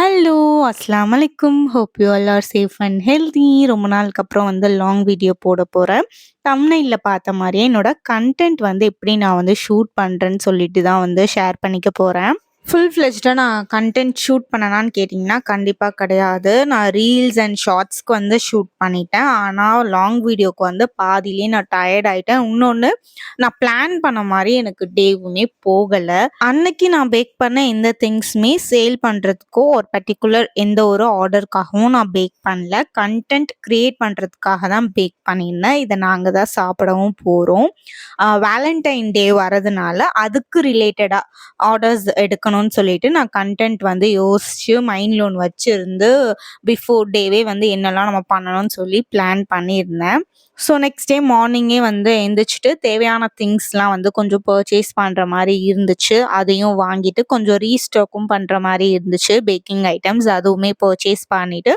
Hello! அஸ்லாம் அலைக்கும். Hope you all are safe and healthy. ரொம்ப நாளுக்கு அப்புறம் வந்து லாங் வீடியோ போட போகிறேன் தம்ப்நெயில்ல பார்த்த மாதிரியே என்னோட கன்டென்ட் வந்து எப்படி நான் வந்து ஷூட் பண்ணுறேன்னு சொல்லிட்டு தான் வந்து ஷேர் பண்ணிக்க போகிறேன் ஃபுல் ஃப்ளெஜ்டாக நான் கன்டென்ட் ஷூட் பண்ணனான்னு கேட்டிங்கன்னா, கண்டிப்பாக கிடையாது. நான் ரீல்ஸ் அண்ட் ஷார்ட்ஸ்க்கு வந்து ஷூட் பண்ணிட்டேன். ஆனால் லாங் வீடியோக்கு வந்து பாதியிலேயே நான் டயர்ட் ஆகிட்டேன் இன்னொன்று நான் பிளான் பண்ண மாதிரி எனக்கு டேவுமே போகலை அன்னைக்கு நான் பேக் பண்ண எந்த திங்ஸுமே சேல் பண்ணுறதுக்கோ ஒரு பர்ட்டிகுலர் எந்த ஒரு ஆர்டருக்காகவும் நான் பேக் பண்ணல. கன்டென்ட் க்ரியேட் பண்ணுறதுக்காக தான் பேக் பண்ணியிருந்தேன். இதை நாங்கள் தான் சாப்பிடவும் போகிறோம் வேலண்டைன் டே வரதுனால, அதுக்கு ரிலேட்டடாக ஆர்டர்ஸ் எடுக்கணும் பண்ணணும்னு சொல்லிட்டு நான் கன்டென்ட் வந்து யோசிச்சு மைண்ட் லோன் வச்சிருந்து, பிஃபோர் டேவே வந்து என்னெல்லாம் நம்ம பண்ணணும்னு சொல்லி பிளான் பண்ணியிருந்தேன். ஸோ நெக்ஸ்ட் டே மார்னிங்கே வந்து எழுந்திரிச்சிட்டு தேவையான திங்ஸ்லாம் வந்து கொஞ்சம் பர்ச்சேஸ் பண்ணுற மாதிரி இருந்துச்சு. அதையும் வாங்கிட்டு கொஞ்சம் ரீஸ்டாக்கும் பண்ணுற மாதிரி இருந்துச்சு. பேக்கிங் ஐட்டம்ஸ் அதுவுமே பர்ச்சேஸ் பண்ணிவிட்டு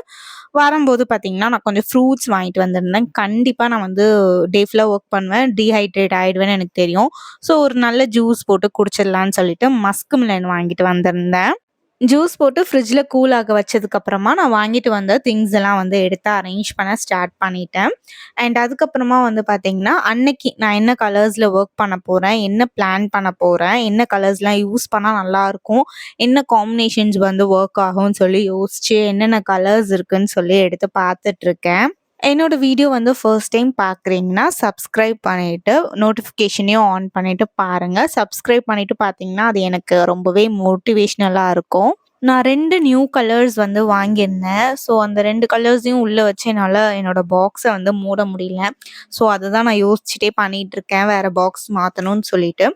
வரும்போது பார்த்தீங்கன்னா, நான் கொஞ்சம் ஃப்ரூட்ஸ் வாங்கிட்டு வந்திருந்தேன். கண்டிப்பாக நான் வந்து டே ஃபுல்லாக ஒர்க் பண்ணுவேன். டீஹைட்ரேட் ஆகிடுவேன்னு எனக்கு தெரியும். ஸோ ஒரு நல்ல ஜூஸ் போட்டு குடிச்சிடலான்னு சொல்லிட்டு மஸ்க் மிலன் வாங்கிட்டு வந்திருந்தேன். ஜூஸ் போட்டு ஃப்ரிட்ஜில் கூல் ஆக வச்சதுக்கப்புறமா, நான் வாங்கிட்டு வந்த திங்ஸ் எல்லாம் வந்து எடுத்து அரேஞ்ச் பண்ண ஸ்டார்ட் பண்ணிட்டேன். அண்ட் அதுக்கப்புறமா வந்து பார்த்தீங்கன்னா, அன்னைக்கு நான் என்ன கலர்ஸில் ஒர்க் பண்ண போகிறேன் என்ன பிளான் பண்ண போகிறேன் என்ன கலர்ஸ்லாம் யூஸ் பண்ணால் நல்லாயிருக்கும், என்ன காம்பினேஷன்ஸ் வந்து ஒர்க் ஆகும்னு சொல்லி யோசிச்சு, என்னென்ன கலர்ஸ் இருக்குன்னு சொல்லி எடுத்து பார்த்துட்ருக்கேன். என்னோட வீடியோ வந்து ஃபர்ஸ்ட் டைம் பார்க்குறீங்கன்னா, சப்ஸ்கிரைப் பண்ணிவிட்டு நோட்டிஃபிகேஷனையும் ஆன் பண்ணிவிட்டு பாருங்கள் சப்ஸ்கிரைப் பண்ணிவிட்டு பார்த்தீங்கன்னா, அது எனக்கு ரொம்பவே மோட்டிவேஷ்னலாக இருக்கும். நான் ரெண்டு நியூ கலர்ஸ் வந்து வாங்கியிருந்தேன். ஸோ அந்த ரெண்டு கலர்ஸையும் உள்ளே வச்சு என்னால் என்னோடய பாக்ஸை வந்து மூட முடியல. ஸோ அதை தான் நான் யோசிச்சுட்டே பண்ணிகிட்ருக்கேன் வேறு பாக்ஸ் மாற்றணும்னு சொல்லிட்டு.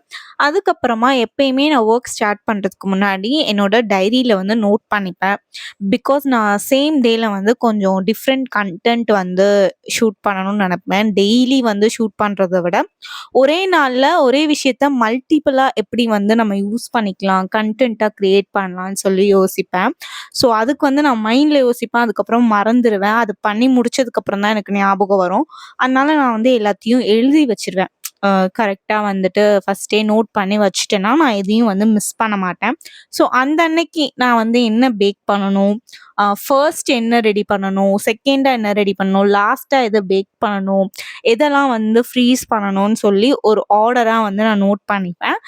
அதுக்கப்புறமா எப்பயுமே நான் ஒர்க் ஸ்டார்ட் பண்ணுறதுக்கு முன்னாடி என்னோட டைரியில் வந்து நோட் பண்ணிப்பேன். பிகாஸ் நான் சேம் டேயில் வந்து கொஞ்சம் டிஃப்ரெண்ட் கன்டென்ட் வந்து ஷூட் பண்ணணும்னு நினைப்பேன் டெய்லி வந்து ஷூட் பண்ணுறத விட, ஒரே நாளில் ஒரே விஷயத்த மல்டிபிளாக எப்படி வந்து நம்ம யூஸ் பண்ணிக்கலாம், கண்டென்ட்டாக க்ரியேட் பண்ணலாம்னு சொல்லி யோசிப்பேன். ஸோ அதுக்கு வந்து நான் மைண்டில் யோசிப்பேன். அதுக்கப்புறம் மறந்துடுவேன் அது பண்ணி முடிச்சதுக்கப்புறம் தான் எனக்கு ஞாபகம் வரும். அதனால நான் வந்து எல்லாத்தையும் எழுதி வச்சிருவேன் கரெக்டாக வந்துட்டு ஃபர்ஸ்ட்டே நோட் பண்ணி வச்சுட்டேன்னா, நான் எதையும் வந்து மிஸ் பண்ண மாட்டேன். ஸோ அந்த அன்னைக்கு நான் வந்து என்ன பேக் பண்ணணும், ஃபர்ஸ்ட் என்ன ரெடி பண்ணணும், செகண்டாக என்ன ரெடி பண்ணணும், லாஸ்ட்டாக எதை பேக் பண்ணணும், எதெல்லாம் வந்து ஃப்ரீஸ் பண்ணணும்னு சொல்லி ஒரு ஆர்டராக வந்து நான் நோட் பண்ணிப்பேன்.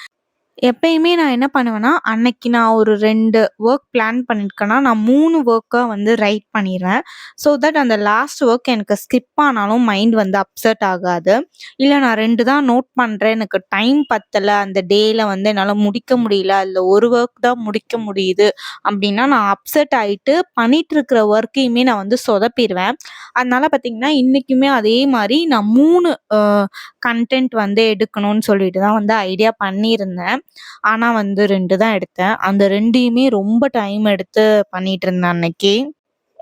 எப்பயுமே நான் என்ன பண்ணுவேன்னா, அன்னைக்கு நான் ஒரு 2 ஒர்க் பிளான் பண்ணியிருக்கேன்னா, நான் 3 ஒர்க்கா வந்து ரைட் பண்ணிருவேன். ஸோ தட் அந்த லாஸ்ட் ஒர்க் எனக்கு ஸ்கிப் ஆனாலும் மைண்ட் வந்து அப்செட் ஆகாது. இல்ல நான் 2 தான் நோட் பண்றேன். எனக்கு டைம் பத்தல. அந்த டேல வந்து என்னால முடிக்க முடியல. அதுல ஒரு ஒர்க் தான் முடிக்க முடியுது அப்படின்னா நான் அப்செட் ஆயிட்டு பண்ணிட்டு இருக்கிற ஒர்க்கையுமே நான் வந்து சொதப்பிருவேன். அதனால பார்த்தீங்கன்னா, இன்னைக்குமே அதே மாரி நான் 3 அ கன்டென்ட் வந்து எடுக்கணும்னு சொல்லிட்டு தான் வந்து ஐடியா பண்ணியிருந்தேன். ஆனா வந்து ரெண்டு தான் எடுத்தேன். அந்த ரெண்டையுமே ரொம்ப டைம் எடுத்து பண்ணிட்டுருந்தேன் அன்னைக்கு.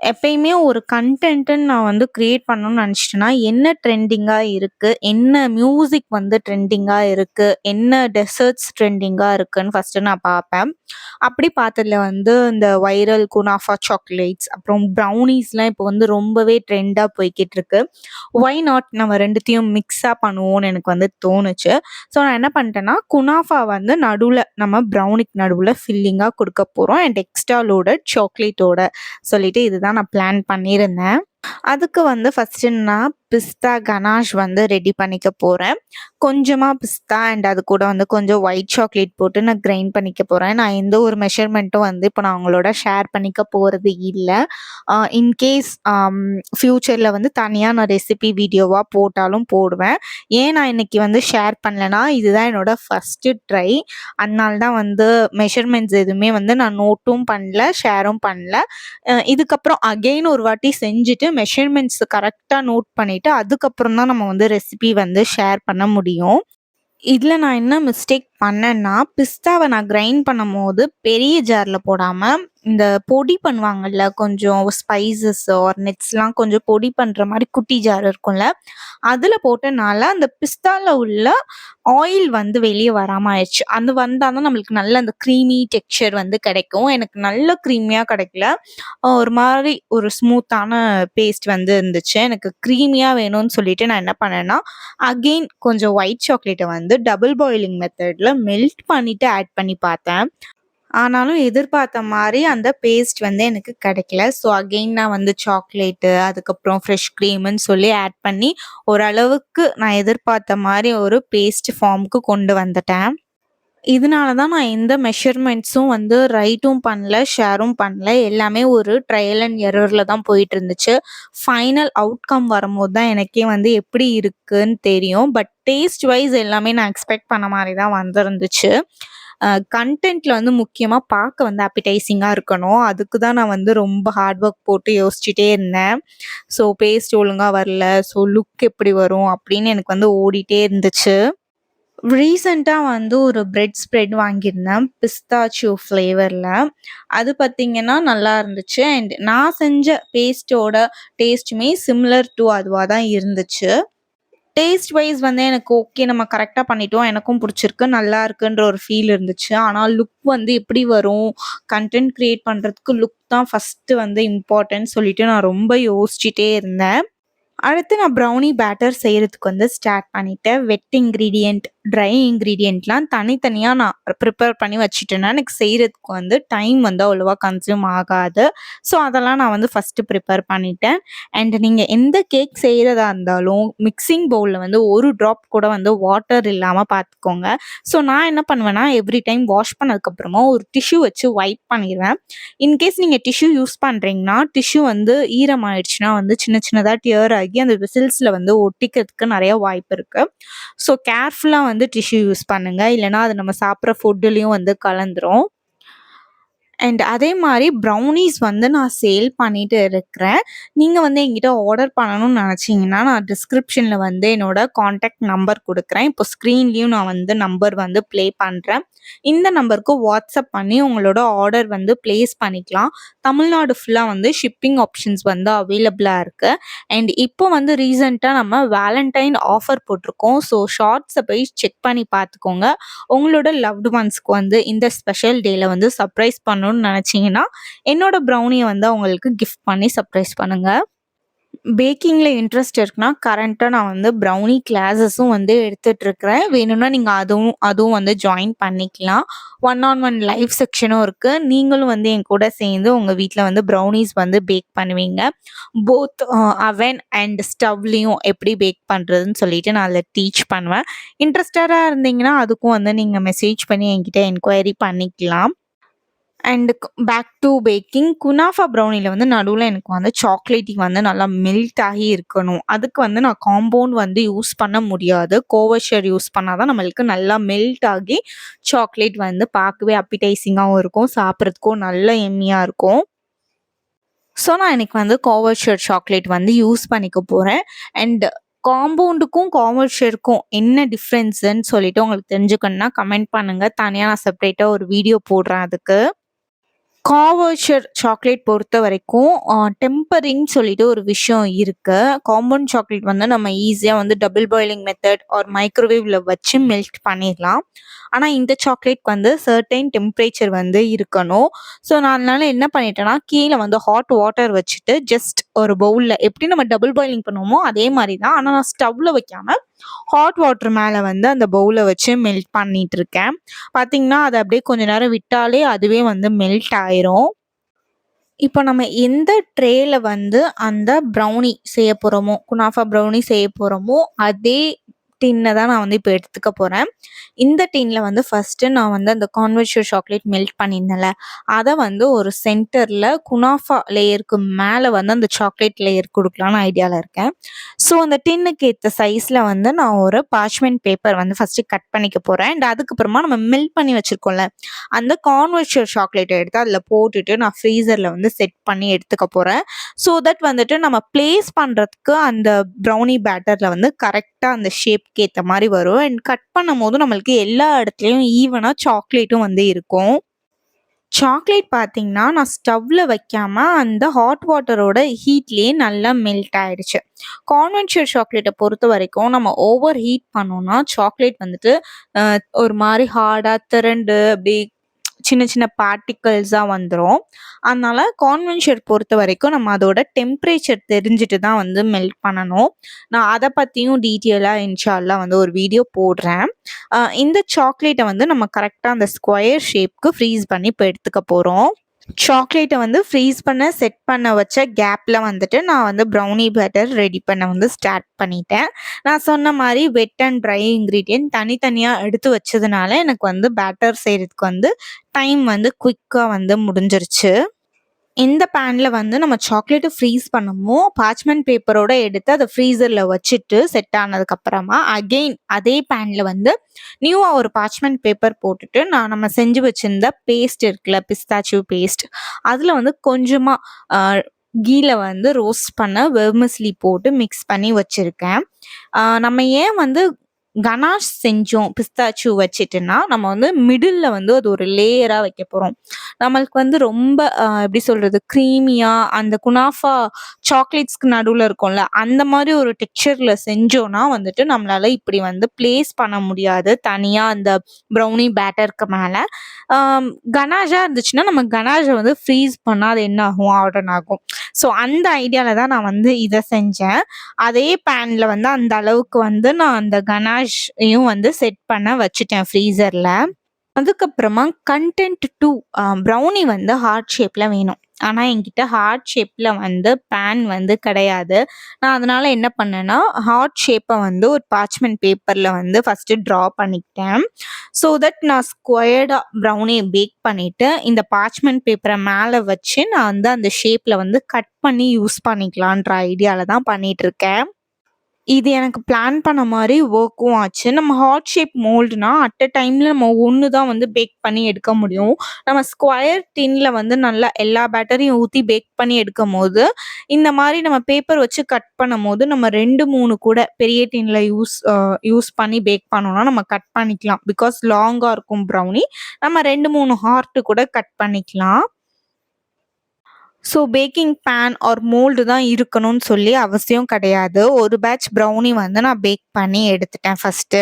எப்பயுமே ஒரு கன்டென்ட்டுன்னு நான் வந்து க்ரியேட் பண்ணணும்னு நினச்சிட்டேன்னா என்ன ட்ரெண்டிங்காக இருக்குது என்ன மியூசிக் வந்து ட்ரெண்டிங்காக இருக்குது என்ன டெசர்ட்ஸ் ட்ரெண்டிங்காக இருக்குதுன்னு ஃபஸ்ட்டு நான் பார்ப்பேன். அப்படி பார்த்ததுல வந்து இந்த வைரல் குனாஃபா சாக்லேட்ஸ், அப்புறம் ப்ரௌனிஸ்லாம் இப்போ வந்து ரொம்பவே ட்ரெண்டாக போய்கிட்டு இருக்கு. ஒய் நாட் நம்ம ரெண்டுத்தையும் மிக்ஸாக பண்ணுவோம்னு எனக்கு வந்து தோணுச்சு. ஸோ நான் என்ன பண்ணிட்டேன்னா, குனாஃபா வந்து நடுவில் நம்ம ப்ரௌனிக் நடுவில் ஃபில்லிங்காக கொடுக்க போகிறோம் அண்ட் எக்ஸ்ட்ரா லோடட் சாக்லேட்டோட சொல்லிட்டு இதுதான் நான் பிளான் பண்ணியிருந்தேன். அதுக்கு வந்து ஃபர்ஸ்ட்டு நான் பிஸ்தா கனாஷ் வந்து ரெடி பண்ணிக்க போகிறேன் கொஞ்சமாக பிஸ்தா அண்ட் அது கூட வந்து கொஞ்சம் ஒயிட் சாக்லேட் போட்டு நான் கிரைண்ட் பண்ணிக்க போகிறேன் நான் எந்த ஒரு மெஷர்மெண்ட்டும் வந்து இப்போ நான் அவங்களோட ஷேர் பண்ணிக்க போகிறது இல்லை இன்கேஸ் ஃப்யூச்சரில் வந்து தனியாக நான் ரெசிபி வீடியோவாக போட்டாலும் போடுவேன். ஏன் நான் இன்னைக்கு வந்து ஷேர் பண்ணலன்னா, இதுதான் என்னோட ஃபர்ஸ்ட்டு ட்ரை. அதனால தான் வந்து மெஷர்மெண்ட்ஸ் எதுவுமே வந்து நான் நோட்டும் பண்ணல, ஷேரும் பண்ணல. இதுக்கப்புறம் அகெயின் ஒரு வாட்டி செஞ்சுட்டு மெஷர்மெண்ட்ஸ் கரெக்டாக நோட் பண்ணிட்டு, அதுக்கப்புறம் தான் நம்ம வந்து ரெசிபி வந்து ஷேர் பண்ண முடியும். இதில் நான் என்ன மிஸ்டேக் பண்ணேன்னா, பிஸ்தாவை நான் கிரைண்ட் பண்ணும் போது பெரிய ஜாரில் போடாமல் இந்த பொடி பண்ணுவாங்கல்ல, கொஞ்சம் ஸ்பைசஸ் ஆர் நெட்ஸ்லாம் கொஞ்சம் பொடி பண்ணுற மாதிரி குட்டி ஜார் இருக்கும்ல, அதில் போட்டனால அந்த பிஸ்தாவில் உள்ள ஆயில் வந்து வெளியே வராம ஆயிடுச்சு அது வந்தால் தான் நம்மளுக்கு நல்ல அந்த க்ரீமி டெக்ஸ்சர் வந்து கிடைக்கும். எனக்கு நல்ல க்ரீமியாக கிடைக்கல. ஒரு மாதிரி ஒரு ஸ்மூத்தான பேஸ்ட் வந்து இருந்துச்சு. எனக்கு க்ரீமியாக வேணும்னு சொல்லிட்டு நான் என்ன பண்ணேன்னா, அகைன் கொஞ்சம் ஒயிட் சாக்லேட்டை வந்து டபுள் பாயிலிங் மெத்தடில் மெல்ட் பண்ணிட்டு ஆட் பண்ணி பார்த்தேன். ஆனாலும் எதிர்பார்த்த மாதிரி அந்த பேஸ்ட் வந்து எனக்கு கிடைக்கல. ஸோ அகெயின் நான் வந்து சாக்லேட்டு, அதுக்கப்புறம் ஃப்ரெஷ் கிரீம்ன்னு சொல்லி ஆட் பண்ணி ஓரளவுக்கு நான் எதிர்பார்த்த மாதிரி ஒரு பேஸ்ட் ஃபார்முக்கு கொண்டு வந்துட்டேன். இதனால தான் நான் எந்த மெஷர்மெண்ட்ஸும் வந்து ரைட்டும் பண்ணல, ஷேரும் பண்ணல. எல்லாமே ஒரு ட்ரையல் அண்ட் எரரில் தான் போயிட்டு இருந்துச்சு. ஃபைனல் அவுட்கம் வரும்போது தான் எனக்கே வந்து எப்படி இருக்குன்னு தெரியும். பட் டேஸ்ட் வைஸ் எல்லாமே நான் எக்ஸ்பெக்ட் பண்ண மாதிரி தான் வந்திருந்துச்சு. கண்டென்ட்டில் வந்து முக்கியமாக பார்க்க வந்து அப்பிடைசிங்காக இருக்கணும். அதுக்கு தான் நான் வந்து ரொம்ப ஹார்ட் ஒர்க் போட்டு யோசிச்சுட்டே இருந்தேன். ஸோ பேஸ்ட் ஒழுங்காக வரல. ஸோ லுக் எப்படி வரும்? அப்படின்னு எனக்கு வந்து ஓடிட்டே இருந்துச்சு. ரீசென்ட்டா வந்து ஒரு பிரெட் ஸ்ப்ரெட் வாங்கியிருந்தேன். பிஸ்தாச்சியோ ஃப்ளேவரில் அது பார்த்தீங்கன்னா நல்லா இருந்துச்சு. அண்ட் நான் செஞ்ச பேஸ்ட்டோட டேஸ்ட்டுமே சிம்லர் டூ அதுவாக தான் இருந்துச்சு. டேஸ்ட் வைஸ் வந்து எனக்கு ஓகே நம்ம கரெக்டாக பண்ணிட்டோம். எனக்கும் பிடிச்சிருக்கு நல்லா இருக்குன்ற ஒரு ஃபீல் இருந்துச்சு. ஆனால் லுக் வந்து எப்படி வரும்? கன்டென்ட் க்ரியேட் பண்ணுறதுக்கு லுக் தான் ஃபர்ஸ்ட்டு வந்து இம்பார்ட்டன்ட் சொல்லிட்டு நான் ரொம்ப யோசிச்சுட்டே இருந்தேன். அடுத்து நான் ப்ரௌனி பேட்டர் செய்கிறதுக்கு வந்து ஸ்டார்ட் பண்ணிட்டேன். வெட் இன்க்ரீடியண்ட் ட்ரை இன்க்ரீடியண்ட்லாம் தனித்தனியாக நான் ப்ரிப்பேர் பண்ணி வச்சுட்டேன்னா, எனக்கு செய்கிறதுக்கு வந்து டைம் வந்து அவ்வளோவா கன்சியூம் ஆகாது. ஸோ அதெல்லாம் நான் வந்து ஃபஸ்ட்டு ப்ரிப்பேர் பண்ணிட்டேன். அண்ட் நீங்கள் எந்த கேக் செய்கிறதா இருந்தாலும் மிக்ஸிங் பவுலில் வந்து ஒரு ட்ராப் கூட வந்து வாட்டர் இல்லாமல் பார்த்துக்கோங்க. ஸோ நான் என்ன பண்ணுவேன்னா, எவ்ரி டைம் வாஷ் பண்ணதுக்கப்புறமா ஒரு டிஷ்யூ வச்சு ஒயிட் பண்ணிடுவேன் இன்கேஸ் நீங்கள் டிஷ்யூ யூஸ் பண்ணுறீங்கன்னா டிஷ்யூ வந்து ஈரமாயிடுச்சுன்னா வந்து சின்ன சின்னதாக டியர் ஆகி அந்த விசில்ஸில் வந்து ஒட்டிக்கிறதுக்கு நிறைய வாய்ப்பு இருக்குது ஸோ கேர்ஃபுல்லாக வந்து டிஷ்யூ யூஸ் பண்ணுங்க. இல்லைனா அது நம்ம சாப்பிட்ற ஃபுட்டுலேயும் வந்து கலந்துரும். அண்ட் அதே மாதிரி ப்ரௌனீஸ் வந்து நான் சேல் பண்ணிட்டு இருக்கிறேன். நீங்கள் வந்து என்கிட்ட ஆர்டர் பண்ணணும்னு நினச்சிங்கன்னா நான் டிஸ்கிரிப்ஷனில் வந்து என்னோட காண்டாக்ட் நம்பர் கொடுக்குறேன் இப்போ ஸ்க்ரீன்லேயும் நான் வந்து நம்பர் வந்து ப்ளே பண்ணுறேன் இந்த நம்பருக்கு வாட்ஸ்அப் பண்ணி உங்களோட ஆர்டர் வந்து ப்ளேஸ் பண்ணிக்கலாம். தமிழ்நாடு ஃபுல்லாக வந்து ஷிப்பிங் ஆப்ஷன்ஸ் வந்து அவைலபிளாக இருக்குது அண்ட் இப்போ வந்து ரீசென்ட்டா நம்ம வேலண்டைன் ஆஃபர் போட்டிருக்கோம். ஸோ ஷார்ட்ஸை போய் செக் பண்ணி பார்த்துக்கோங்க. உங்களோட லவ்டு ஒன்ஸ்க்கு வந்து இந்த ஸ்பெஷல் டேயில் வந்து சர்ப்ரைஸ் பண்ணணும் பண்ணணும்னு நினச்சிங்கன்னா என்னோட ப்ரௌனியை வந்து அவங்களுக்கு கிஃப்ட் பண்ணி சர்ப்ரைஸ் பண்ணுங்க. பேக்கிங்கில் இன்ட்ரெஸ்ட் இருக்குன்னா, கரண்ட்டாக நான் வந்து ப்ரௌனி கிளாஸஸும் வந்து எடுத்துட்ருக்கிறேன் வேணும்னா நீங்கள் அதுவும் அதுவும் வந்து ஜாயின் பண்ணிக்கலாம். ஒன் ஆன் ஒன் லைவ் செக்ஷனும் இருக்குது நீங்களும் வந்து என் கூட சேர்ந்து உங்கள் வீட்டில் வந்து ப்ரௌனிஸ் வந்து பேக் பண்ணுவீங்க. போத் அவன் அண்ட் ஸ்டவ்லேயும் எப்படி பேக் பண்ணுறதுன்னு சொல்லிட்டு நான் அதில் டீச் பண்ணுவேன். இன்ட்ரெஸ்டடாக இருந்தீங்கன்னா, அதுக்கும் வந்து நீங்கள் மெசேஜ் பண்ணி என்கிட்ட என்கொயரி பண்ணிக்கலாம். அண்ட் பேக் டூ பேக்கிங் குனாஃபா ப்ரௌனியில் வந்து நடுவில் எனக்கு வந்து சாக்லேட்டி வந்து நல்லா மெல்ட் ஆகி இருக்கணும். அதுக்கு வந்து நான் காம்பவுண்ட் வந்து யூஸ் பண்ண முடியாது. கோவஷர் யூஸ் பண்ணால் தான் நம்மளுக்கு நல்லா மெல்ட் ஆகி சாக்லேட் வந்து பார்க்கவே அப்பிடைசிங்காகவும் இருக்கும். சாப்பிட்றதுக்கும் நல்ல எம்மியாக இருக்கும். ஸோ நான் எனக்கு வந்து கோவர்ஷர் சாக்லேட் வந்து யூஸ் பண்ணிக்க போகிறேன் அண்ட் காம்பவுண்டுக்கும், காமர்ஷியருக்கும் என்ன டிஃப்ரென்ஸுன்னு சொல்லிட்டு உங்களுக்கு தெரிஞ்சுக்கணும்னா கமெண்ட் பண்ணுங்கள் தனியாக நான் செப்பரேட்டாக ஒரு வீடியோ போடுறேன் அதுக்கு. காவர்ஷர் சாக்லேட் பொறுத்த வரைக்கும் டெம்பரிங் சொல்லிட்டு ஒரு விஷயம் இருக்கு. காம்பவுண்ட் சாக்லேட் வந்து நம்ம ஈஸியாக வந்து டபுள் பாயிலிங் மெத்தட் ஆர் மைக்ரோவேவ்ல வச்சு மெல்ட் பண்ணிடலாம் ஆனால் இந்த சாக்லேட் வந்து சர்டைன் டெம்பரேச்சர் வந்து இருக்கணும். ஸோ நான் அதனால என்ன பண்ணிட்டேன்னா, கீழே வந்து ஹாட் வாட்டர் வச்சுட்டு ஜஸ்ட் ஒரு பவுலில் எப்படி நம்ம டபுள் பாயிலிங் பண்ணுவோமோ அதே மாதிரி தான். ஆனால் நான் ஸ்டவ்வில் வைக்காம ஹாட் வாட்டர் மேலே வந்து அந்த பவுலை வச்சு மெல்ட் பண்ணிட்டு இருக்கேன். பார்த்தீங்கன்னா, அதை அப்படியே கொஞ்ச நேரம் விட்டாலே அதுவே வந்து மெல்ட் ஆயிரும். இப்போ நம்ம எந்த ட்ரேல வந்து அந்த ப்ரௌனி செய்ய போகிறோமோ குனாஃபா ப்ரௌனி செய்ய போகிறோமோ அதே டின்னை தான் நான் வந்து இப்போ எடுத்துக்க போகிறேன் இந்த டின்ல வந்து ஃபர்ஸ்ட்டு நான் வந்து அந்த கான்வெர்ஷர் சாக்லேட் மெல்ட் பண்ணியிருந்தேன்ல, அதை வந்து ஒரு சென்டரில் குனாஃபா லேயருக்கு மேலே வந்து அந்த சாக்லேட் லேயர் கொடுக்கலான்னு ஐடியாவில் இருக்கேன். ஸோ அந்த டின்னுக்கு ஏற்ற சைஸில் வந்து நான் ஒரு பார்ச்மெண்ட் பேப்பர் வந்து ஃபர்ஸ்ட்டு கட் பண்ணிக்க போகிறேன் அண்ட் அதுக்கப்புறமா நம்ம மெல்ட் பண்ணி வச்சுருக்கோம்ல அந்த கான்வெர்ஷர் சாக்லேட்டை எடுத்து அதில் போட்டுட்டு நான் ஃப்ரீசரில் வந்து செட் பண்ணி எடுத்துக்க போகிறேன் ஸோ தட் வந்துட்டு நம்ம பிளேஸ் பண்ணுறதுக்கு அந்த ப்ரௌனி பேட்டரில் வந்து கரெக்டாக அந்த ஷேப் ஷேப்க்கு ஏற்ற மாதிரி வரும். அண்ட் கட் பண்ணும்போது நம்மளுக்கு எல்லா இடத்துலையும் ஈவனாக சாக்லேட்டும் வந்து இருக்கும். சாக்லேட் பார்த்தீங்கன்னா, நான் ஸ்டவ்வில் வைக்காம அந்த ஹாட் வாட்டரோட ஹீட்லேயே நல்லா மெல்ட் ஆயிடுச்சு. சாக்லேட்டை பொறுத்த வரைக்கும் நம்ம ஓவர் ஹீட் பண்ணோம்னா, சாக்லேட் வந்துட்டு ஒரு மாதிரி ஹார்டாக திரண்டு அப்படி சின்ன சின்ன பார்ட்டிகல்ஸா வந்துடும் அதனால் கான்வென்ஷன் பொறுத்த வரைக்கும் நம்ம அதோட டெம்பரேச்சர் தெரிஞ்சுட்டு தான் வந்து மெல்ட் பண்ணணும். நான் அதை பற்றியும் டீட்டெயிலாக இன்ஷால்லாம் வந்து ஒரு வீடியோ போடுறேன். இந்த சாக்லேட்டை வந்து நம்ம கரெக்டாக அந்த ஸ்கொயர் ஷேப்க்கு ஃப்ரீஸ் பண்ணி இப்போ எடுத்துக்க போகிறோம் சாக்லேட்டை வந்து ஃப்ரீஸ் பண்ண, செட் பண்ண வச்ச கேப்பில் வந்துட்டு நான் வந்து ப்ரௌனி பேட்டர் ரெடி பண்ண வந்து ஸ்டார்ட் பண்ணிட்டேன். நான் சொன்ன மாதிரி வெட் அண்ட் ட்ரை இன்க்ரீடியன்ட் தனித்தனியாக எடுத்து வச்சதுனால எனக்கு வந்து பேட்டர் செய்கிறதுக்கு வந்து டைம் வந்து குயிக்காக வந்து முடிஞ்சிருச்சு. இந்த பேனில் வந்து நம்ம சாக்லேட்டை ஃப்ரீஸ் பண்ணமோ பார்ச்மென்ட் பேப்பரோட எடுத்து அதை ஃப்ரீசரில் வச்சுட்டு செட் ஆனதுக்கப்புறமா, அகைன் அதே பேனில் வந்து நியூவாக ஒரு பார்ச்மென்ட் பேப்பர் போட்டுட்டு, நான் நம்ம செஞ்சு வச்சுருந்த பேஸ்ட் இருக்குல்ல, பிஸ்தாச்சியோ பேஸ்ட் அதில் வந்து கொஞ்சமாக அ கீல வந்து ரோஸ்ட் பண்ண வெர்மஸ்லி போட்டு மிக்ஸ் பண்ணி வச்சுருக்கேன். நம்ம ஏன் வந்து கனாஷ் செஞ்சோம் பிஸ்தாச்சியோ வச்சுட்டுன்னா, நம்ம வந்து மிடில்ல வந்து அது ஒரு லேயரா வைக்க போறோம். நம்மளுக்கு வந்து ரொம்ப எப்படி சொல்றது? க்ரீமியாக அந்த குனாஃபா சாக்லேட்ஸ்க்கு நடுவில் இருக்கும்ல, அந்த மாதிரி ஒரு டெக்ஸ்சர்ல செஞ்சோம்னா வந்துட்டு நம்மளால இப்படி வந்து பிளேஸ் பண்ண முடியாது. தனியா அந்த ப்ரௌனி பேட்டருக்கு மேல. அ இருந்துச்சுன்னா, நம்ம கனாஷ வந்து ஃப்ரீஸ் பண்ணால் அது என்ன ஆகும்? ஹார்டன் ஆகும். ஸோ அந்த ஐடியாவில் தான் நான் வந்து இதை செஞ்சேன். அதே பேனில் வந்து அந்த அளவுக்கு வந்து நான் அந்த கனாஷையும் வந்து செட் பண்ண வச்சுட்டேன் ஃப்ரீசரில் அதுக்கப்புறமா கன்டென்ட் டூ ப்ரௌனி வந்து ஹார்ட் ஷேப்பில் வேணும். ஆனால் என்கிட்ட ஹார்ட் ஷேப்பில் வந்து பேன் வந்து கிடையாது. நான் அதனால் என்ன பண்ணேன்னா, ஹார்ட் ஷேப்பை வந்து ஒரு பார்ச்மெண்ட் பேப்பரில் வந்து ஃபர்ஸ்ட்டு ட்ரா பண்ணிக்கிட்டேன். ஸோ தட் நான் ஸ்கொயர்டாக ப்ரௌனியை பேக் பண்ணிவிட்டு இந்த பார்ச்மெண்ட் பேப்பரை மேலே வச்சு நான் வந்து அந்த ஷேப்பில் வந்து கட் பண்ணி யூஸ் பண்ணிக்கலான்ற ஐடியாவில் தான் பண்ணிகிட்ருக்கேன் இது எனக்கு பிளான் பண்ண மாதிரி ஒர்க்கும் ஆச்சு. நம்ம ஹார்ட் ஷேப் மோல்டுனா அட் அ டைமில் நம்ம ஒன்று தான் வந்து பேக் பண்ணி எடுக்க முடியும். நம்ம ஸ்கொயர் டின்ல வந்து நல்லா எல்லா பேட்டரையும் ஊற்றி பேக் பண்ணி எடுக்கும்போது, இந்த மாதிரி நம்ம பேப்பர் வச்சு கட் பண்ணும்போது, நம்ம 2, 3 கூட பெரிய டின்ல யூஸ் யூஸ் பண்ணி பேக் பண்ணோம்னா நம்ம கட் பண்ணிக்கலாம். பிகாஸ் லாங்காக இருக்கும் ப்ரௌனி. நம்ம ரெண்டு மூணு ஹார்ட்டு கூட கட் பண்ணிக்கலாம். So baking pan or mould தான் இருக்கணும்னு சொல்லி அவசியம் கிடையாது. ஒரு பேட்ச் ப்ரௌனி வந்து நான் பேக் பண்ணி எடுத்துட்டேன் ஃபஸ்ட்டு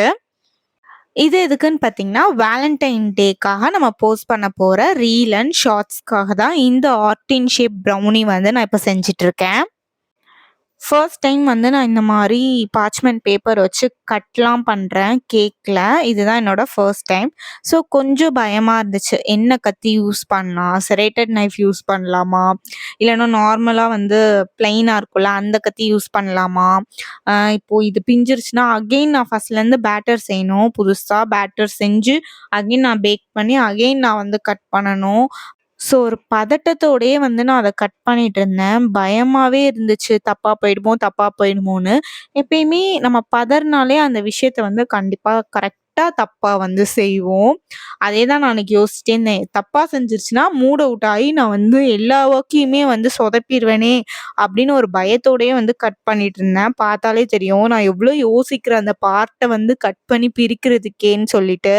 இது எதுக்குன்னு பார்த்தீங்கன்னா, வேலண்டைன் டேக்காக நம்ம போஸ்ட் பண்ண போகிற ரீல் அண்ட் ஷார்ட்ஸ்க்காக தான் இந்த ஆர்டின் ஷேப் ப்ரௌனி வந்து நான் இப்போ செஞ்சிட்ருக்கேன் ஃபர்ஸ்ட் டைம் வந்து நான் இந்த மாதிரி பார்ச்மெண்ட் பேப்பர் வச்சு கட்லாம் பண்ணுறேன் கேக்கில் இதுதான் என்னோட ஃபர்ஸ்ட் டைம். ஸோ கொஞ்சம் பயமாக இருந்துச்சு. என்ன கத்தி யூஸ் பண்ணலாம்? செரேட்டட் நைஃப் யூஸ் பண்ணலாமா? இல்லைன்னா நார்மலாக வந்து பிளெயினாக இருக்கும்ல, அந்த கத்தி யூஸ் பண்ணலாமா? இப்போது இது பிஞ்சிருச்சுன்னா, அகைன் நான் ஃபர்ஸ்ட்லேருந்து பேட்டர் செய்யணும். புதுசாக பேட்டர் செஞ்சு, அகைன் நான் பேக் பண்ணி, அகைன் நான் வந்து கட் பண்ணணும். ஸோ ஒரு பதட்டத்தோடயே வந்து நான் அதை கட் பண்ணிட்டு இருந்தேன். பயமாகவே இருந்துச்சு. தப்பாக போயிடுமோ, தப்பாக போயிடுமோன்னு. எப்பயுமே நம்ம பதறுனாலே அந்த விஷயத்த வந்து கண்டிப்பாக கரெக்டாக தப்பாக வந்து செய்வோம். அதே தான் நான் அன்னைக்கு யோசிச்சிட்டே இருந்தேன். தப்பாக செஞ்சிருச்சுன்னா, மூட் அவுட் ஆகி நான் வந்து எல்லா ஒர்க்கையுமே வந்து சொதப்பிடுவேனே அப்படின்னு ஒரு பயத்தோடயே வந்து கட் பண்ணிட்டு இருந்தேன். பார்த்தாலே தெரியும். நான் எவ்வளோ யோசிக்கிற அந்த பார்ட்டை வந்து கட் பண்ணி பிரிக்கிறதுக்கேன்னு சொல்லிட்டு.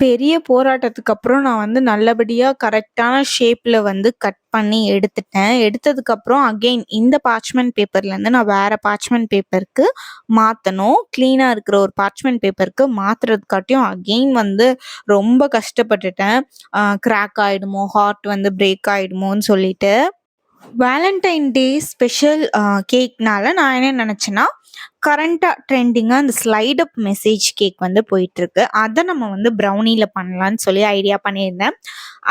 பெரிய போராட்டத்துக்கு அப்புறம் நான் வந்து நல்லபடியா கரெக்டான ஷேப்ல வந்து கட் பண்ணி எடுத்துட்டேன். எடுத்ததுக்கப்புறம் அகைன் இந்த பார்ச்மென்ட் பேப்பர்லேருந்து நான் வேற பார்ச்மெண்ட் பேப்பருக்கு மாத்தணும். கிளீனா இருக்கிற ஒரு பார்ச்மெண்ட் பேப்பருக்கு மாத்துறதுக்காட்டியும் அகைன் வந்து ரொம்ப கஷ்டப்பட்டுட்டேன். கிராக் ஆயிடுமோ, ஹார்ட் வந்து பிரேக் ஆயிடுமோன்னு சொல்லிட்டு. வேலண்டைன் டே ஸ்பெஷல் கேக்னால நான் என்ன நினச்சேன்னா கரண்ட்டாக ட்ரெண்டிங்காக அந்த ஸ்லைட் அப் மெசேஜ் கேக் வந்து போயிட்டுருக்கு. அதை நம்ம வந்து ப்ரௌனியில் பண்ணலான்னு சொல்லி ஐடியா பண்ணியிருந்தேன்.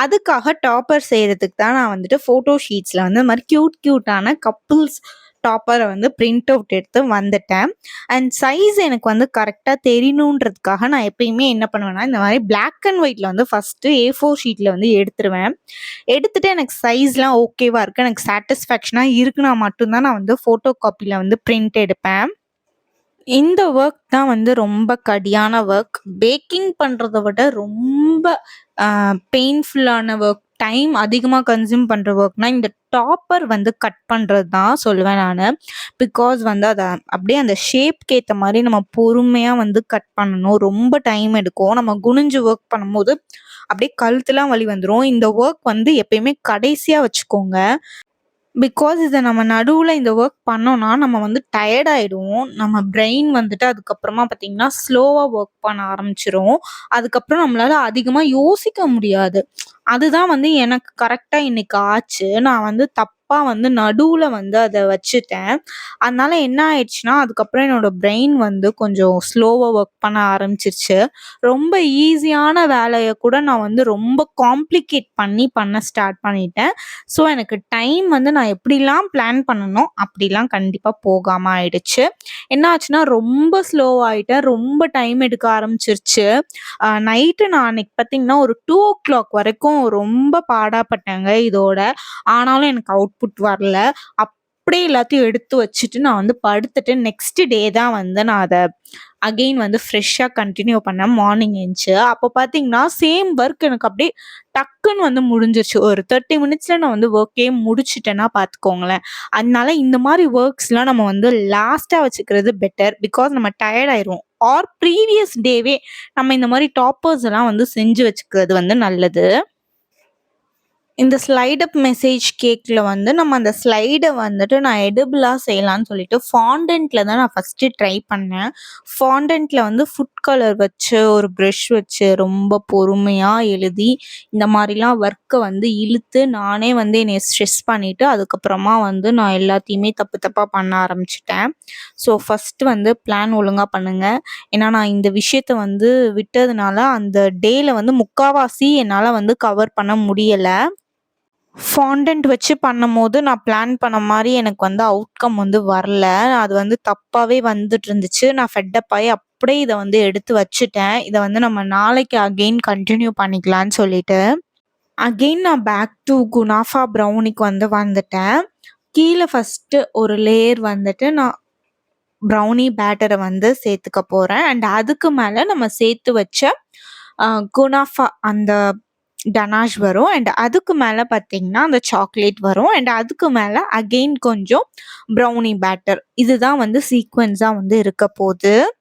அதுக்காக டாப்பர் செய்கிறதுக்கு தான் நான் வந்துட்டு ஃபோட்டோ ஷீட்ஸில் வந்து இந்த மாதிரி க்யூட் க்யூட்டான கப்புள்ஸ் டாப்பரை வந்து பிரிண்ட் அவுட் எடுத்து வந்துட்டேன். அண்ட் சைஸ் எனக்கு வந்து கரெக்டாக தெரியணுன்றதுக்காக நான் எப்பயுமே என்ன பண்ணுவேன்னா, இந்த மாதிரி பிளாக் அண்ட் ஒயிட்டில் வந்து ஃபர்ஸ்ட்டு ஏ4 ஷீட்ல வந்து எடுத்துருவேன். எடுத்துட்டு எனக்கு சைஸ்லாம் ஓகேவா இருக்குது எனக்கு சாட்டிஸ்ஃபேக்ஷனாக இருக்குன்னா மட்டும்தான் நான் வந்து ஃபோட்டோ காப்பியில் வந்து பிரிண்ட் எடுப்பேன். இந்த ஒர்க் தான் வந்து ரொம்ப கடியான ஒர்க். பேக்கிங் பண்ணுறத விட ரொம்ப பெயின்ஃபுல்லான ஒர்க். டைம் அதிகமாக கன்சியூம் பண்ணுற ஒர்க்னா, இந்த டாப்பர் வந்து கட் பண்ணுறது தான் சொல்லுவேன் நான் பிகாஸ் வந்து அதை அப்படியே அந்த ஷேப்க்கு ஏற்ற மாதிரி நம்ம பொறுமையாக வந்து கட் பண்ணணும். ரொம்ப டைம் எடுக்கும். நம்ம குனிஞ்சு ஒர்க் பண்ணும்போது, அப்படியே கழுத்துலாம் வலி வந்துடும் இந்த ஒர்க் வந்து எப்பயுமே கடைசியாக வச்சுக்கோங்க. பிகாஸ் இதை நம்ம நடுவில் இந்த ஒர்க் பண்ணோன்னா நம்ம வந்து டயர்ட் ஆகிடுவோம் நம்ம பிரெயின் வந்துட்டு அதுக்கப்புறமா பார்த்தீங்கன்னா, ஸ்லோவாக ஒர்க் பண்ண ஆரம்பிச்சிரும் அதுக்கப்புறம் நம்மளால அதிகமாக யோசிக்க முடியாது. அதுதான் வந்து எனக்கு கரெக்டாக இன்னைக்கு ஆச்சு. நான் வந்து தப்பு வந்து நடுவுல வந்து அதை வச்சுட்டேன். அதனால என்ன ஆயிடுச்சுன்னா, அதுக்கப்புறம் என்னோட பிரெயின் வந்து கொஞ்சம் ஸ்லோவா ஒர்க் பண்ண ஆரம்பிச்சிருச்சு ரொம்ப ஈஸியான வேலையை கூட நான் வந்து ரொம்ப காம்ப்ளிகேட் பண்ணி பண்ண ஸ்டார்ட் பண்ணிட்டேன். ஸோ, எனக்கு டைம் வந்து நான் எப்படிலாம் பிளான் பண்ணணும் அப்படிலாம் கண்டிப்பா போகாம ஆயிடுச்சு. என்ன ஆச்சுன்னா, ரொம்ப ஸ்லோவாயிட்டேன். ரொம்ப டைம் எடுக்க ஆரம்பிச்சிருச்சு நைட்டு நான் அன்னைக்கு பார்த்தீங்கன்னா, ஒரு 2:00 வரைக்கும் ரொம்ப பாடாப்பட்டேங்க இதோட. ஆனாலும் எனக்கு அவுட் அவுட்புட் வரல. அப்படியே எல்லாத்தையும் எடுத்து வச்சுட்டு நான் வந்து படுத்துட்டு நெக்ஸ்ட் டே தான் வந்து நான் அதை அகைன் வந்து ஃப்ரெஷ்ஷாக கண்டினியூ பண்ணேன் மார்னிங் எழுந்துச்சு அப்போ பார்த்தீங்கன்னா, சேம் ஒர்க் எனக்கு அப்படியே டக்குன்னு வந்து முடிஞ்சிருச்சு. ஒரு தேர்ட்டி மினிட்ஸில் நான் வந்து ஒர்க்கே முடிச்சிட்டேன்னா பார்த்துக்கோங்களேன். அதனால இந்த மாதிரி ஒர்க்ஸ்லாம் நம்ம வந்து லாஸ்ட்டாக வச்சுக்கிறது பெட்டர். பிகாஸ் நம்ம டயர்ட் ஆயிருவோம். ஆர் ப்ரீவியஸ் டேவே நம்ம இந்த மாதிரி டாப்பர்ஸ் எல்லாம் வந்து செஞ்சு வச்சுக்கிறது வந்து நல்லது. இந்த ஸ்லைடப் மெசேஜ் கேக்கில் வந்து நம்ம அந்த ஸ்லைடை வந்துட்டு நான் எடிபிளா செய்யலான்னு சொல்லிட்டு ஃபாண்டென்ட்டில் தான் நான் ஃபர்ஸ்ட்டு ட்ரை பண்ணேன். ஃபாண்டென்ட்டில் வந்து ஃபுட் கலர் வச்சு, ஒரு ப்ரெஷ் வச்சு ரொம்ப பொறுமையாக எழுதி, இந்த மாதிரிலாம் ஒர்க்கை வந்து இழுத்து நானே வந்து என்னை ஸ்ட்ரெஸ் பண்ணிவிட்டு அதுக்கப்புறமா வந்து நான் எல்லாத்தையுமே தப்பு தப்பாக பண்ண ஆரம்பிச்சிட்டேன். ஸோ, ஃபர்ஸ்ட்டு வந்து பிளான் ஒழுங்காக பண்ணுங்கள் ஏன்னா நான் இந்த விஷயத்த வந்து விட்டதுனால, அந்த டேயில் வந்து முக்காவாசி என்னால் வந்து கவர் பண்ண முடியலை. ஃபாண்டன்ட் வச்சு பண்ணும்போது நான் பிளான் பண்ண மாதிரி எனக்கு வந்து அவுட்கம் வந்து வரல. அது வந்து தப்பாகவே வந்துட்டு இருந்துச்சு. நான் ஃபெட் ஆகி அப்படியே இதை வந்து எடுத்து வச்சுட்டேன். இதை வந்து நம்ம நாளைக்கு அகைன் கண்டினியூ பண்ணிக்கலான்னு சொல்லிட்டு. அகைன் நான் பேக் டூ குனாஃபா ப்ரௌனிக்கு வந்து வந்துட்டேன். கீழே ஃபஸ்ட்டு ஒரு லேயர் வந்துட்டு நான் ப்ரௌனி பேட்டரை வந்து சேர்த்துக்க போகிறேன் அண்ட் அதுக்கு மேலே நம்ம சேர்த்து வச்ச குனாஃபா அந்த டனாஷ் வரும். அண்ட் அதுக்கு மேலே பார்த்தீங்கன்னா, அந்த சாக்லேட் வரும். அண்ட் அதுக்கு மேலே அகைன் கொஞ்சம் ப்ரௌனி பேட்டர். இதுதான் வந்து சீக்வன்ஸாக வந்து இருக்க போகுது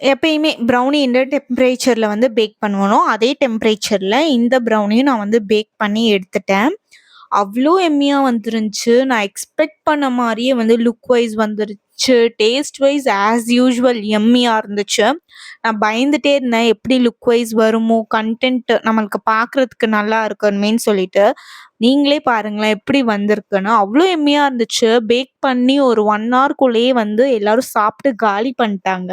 எப்பயுமே ப்ரௌனி எந்த டெம்பரேச்சரில் வந்து பேக் பண்ணுவனோ, அதே டெம்பரேச்சரில் இந்த ப்ரௌனியும் நான் வந்து பேக் பண்ணி எடுத்துட்டேன். அவ்வளோ எம்மியாக வந்துருந்துச்சு. நான் எக்ஸ்பெக்ட் பண்ண மாதிரியே வந்து லுக் வைஸ் வந்துருச்சு. டேஸ்ட் வைஸ் ஆஸ் யூஸ்வல் எம்மியாக இருந்துச்சு. நான் பயந்துட்டே இருந்தேன். எப்படி லுக் வைஸ் வருமோ? கண்டென்ட் நம்மளுக்கு பார்க்குறதுக்கு நல்லா இருக்கணுமேன்னு சொல்லிட்டு. நீங்களே பாருங்களேன் எப்படி வந்திருக்குன்னு. அவ்வளோ எம்மியாக இருந்துச்சு. பேக் பண்ணி ஒரு ஒன் ஹவர்க்குள்ளேயே வந்து எல்லாரும் சாப்பிட்டு காலி பண்ணிட்டாங்க.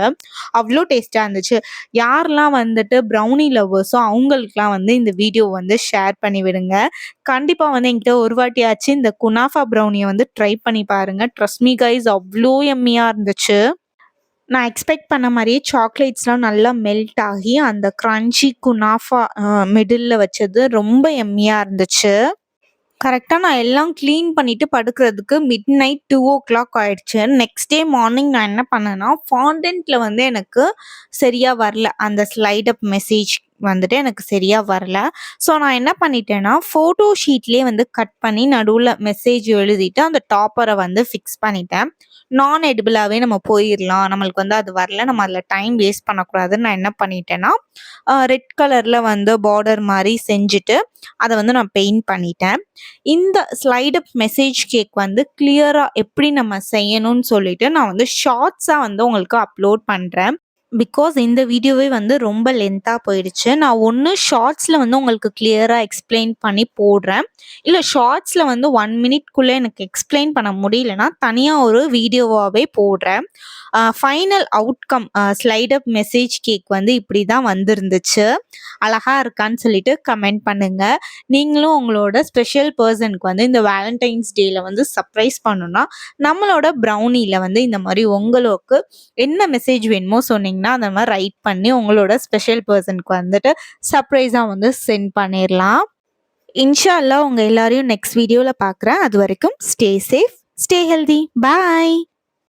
அவ்வளோ டேஸ்ட்டாக இருந்துச்சு. யாரெல்லாம் வந்துட்டு ப்ரௌனி லவ்வர்ஸோ அவங்களுக்குலாம் வந்து இந்த வீடியோ வந்து ஷேர் பண்ணி விடுங்க. கண்டிப்பாக வந்து என்கிட்ட ஒரு வாட்டியாச்சு இந்த குனாஃபா ப்ரௌனியை வந்து ட்ரை பண்ணி பாருங்கள் ட்ரஸ்மி கைஸ் அவ்வளோ எம்மியா இருந்துச்சு. நான் எக்ஸ்பெக்ட் பண்ண மாதிரியே சாக்லேட்ஸ்லாம் நல்லா மெல்ட் ஆகி, அந்த க்ரன்ச்சி குனாஃபா மிடில் மிடில்ல வச்சது ரொம்ப எம்மியாக இருந்துச்சு. கரெக்டாக நான் எல்லாம் க்ளீன் பண்ணிட்டு படுக்கிறதுக்கு மிட் நைட் 2:00 ஆயிடுச்சு. நெக்ஸ்ட் டே மார்னிங் நான் என்ன பண்ணேன்னா, ஃபாண்டென்ட்டில் வந்து எனக்கு சரியாக வரல. அந்த ஸ்லைட் அப் மெசேஜ் வந்துட்டு எனக்கு சரியா வரல. ஸோ, நான் என்ன பண்ணிட்டேன்னா, ஃபோட்டோ ஷீட்லேயே வந்து கட் பண்ணி நடுவில் மெசேஜ் எழுதிட்டு, அந்த டாப்பரை வந்து ஃபிக்ஸ் பண்ணிட்டேன். நான் எடிபிளாகவே நம்ம போயிடலாம் நம்மளுக்கு வந்து அது வரல. நம்ம அதில் டைம் வேஸ்ட் பண்ணக்கூடாதுன்னு நான் என்ன பண்ணிட்டேன்னா, ரெட் கலரில் வந்து பார்டர் மாதிரி செஞ்சுட்டு, அதை வந்து நான் பெயிண்ட் பண்ணிட்டேன். இந்த ஸ்லைடப் மெசேஜ் கேக் வந்து கிளியராக எப்படி நம்ம செய்யணும்னு சொல்லிட்டு, நான் வந்து ஷார்ட்ஸாக வந்து உங்களுக்கு அப்லோட் பண்ணுறேன் பிகாஸ் இந்த வீடியோவே வந்து ரொம்ப லென்த்தாக போயிடுச்சு. நான் ஒன்று ஷார்ட்ஸில் வந்து உங்களுக்கு கிளியராக எக்ஸ்ப்ளைன் பண்ணி போடுறேன். இல்லை ஷார்ட்ஸில் வந்து ஒன் மினிட்குள்ளே எனக்கு எக்ஸ்ப்ளைன் பண்ண முடியலன்னா, தனியாக ஒரு வீடியோவாகவே போடுறேன். ஃபைனல் அவுட்கம் ஸ்லைடப் மெசேஜ் கேக் வந்து இப்படி தான் வந்திருந்துச்சு. அழகாக இருக்கான்னு சொல்லிட்டு கமெண்ட் பண்ணுங்கள் நீங்களும் உங்களோட ஸ்பெஷல் பர்சனுக்கு வந்து இந்த வேலண்டைன்ஸ் டேயில் வந்து சர்ப்ரைஸ் பண்ணணும்னா, நம்மளோட ப்ரௌனியில் வந்து இந்த மாதிரி உங்களுக்கு என்ன மெசேஜ் வேணுமோ சொன்னீங்கன்னா, அந்த மாதிரி ரைட் பண்ணி உங்களோட ஸ்பெஷல் பர்சனுக்கு வந்துட்டு சர்ப்ரைஸாக வந்து சென்ட் பண்ணிடலாம் இன்ஷால்லா உங்கள் எல்லாரையும் நெக்ஸ்ட் வீடியோவில் பார்க்குறேன். அது வரைக்கும் stay safe, stay healthy. Bye.